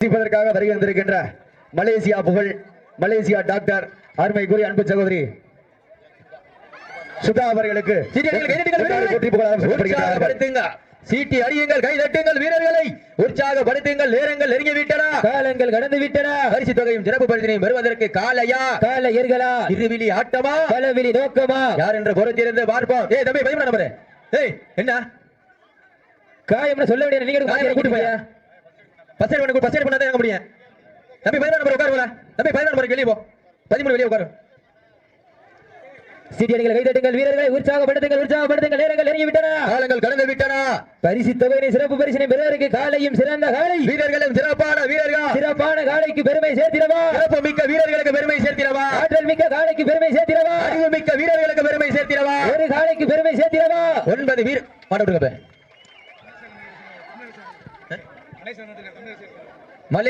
சிப்பதற்காக வருகை வந்திருக்கின்ற மலேசியா புகழ் மலேசியா டாக்டர் அருமைக்குரிய அன்பு சகோதரி சுதா அவர்களுக்கு சீட்டி அடியுங்கள் கை தட்டுங்கள் வீரர்களை. உற்சாகப்படுத்துங்கள் நேரங்கள் நெருங்கி விட்டன. காலங்கள் கடந்து விட்டன. பரிசு தொகையும் சிறப்பு பரிசினையும் பெறுவதற்கு காலையா? கால எர்களா இருவிழி ஆட்டமா? பலவிழி நோக்கமா? யார் என்று பொறுத்திருந்து பார்ப்போம். ஏய் தம்பி பயப்பட நம்பரு. ஏய் என்ன? காயம்னு சொல்ல வேண்டிய நீங்க கூட்டு போயா பஸ் பண்ண பஸ் பண்ணா தான் இறங்க முடியும். தம்பி பதினாறு நம்பர் உட்காரு தம்பி பதினாறு நம்பருக்கு வெளியே போ. பதிமூணு வெளியே உட்காரு. சீட்டியடிகள் கைதட்டுங்கள் வீரர்களை உற்சாகப்படுத்துங்கள் உற்சாகப்படுத்துங்கள் நேரங்கள் நெருங்கி விட்டன காலங்கள் கடந்து விட்டன பரிசு தொகையினை சிறப்பு பரிசினை பெறுவதற்கு காலையும் சிறந்த காலை. வீரர்களும் சிறப்பான வீரர்கள். சிறப்பான காலைக்கு பெருமை சேர்த்திடவா? சிறப்பு மிக்க வீரர்களுக்கு பெருமை சேர்த்திடவா? ஆற்றல் மிக்க காலைக்கு பெருமை சேர்த்திடவா? அறிவு மிக்க வீரர்களுக்கு பெருமை சேர்த்திடவா? ஒரு காலைக்கு பெருமை சேர்த்திடவா? ஒன்பது வீர மாட்ட விடுங்க மலை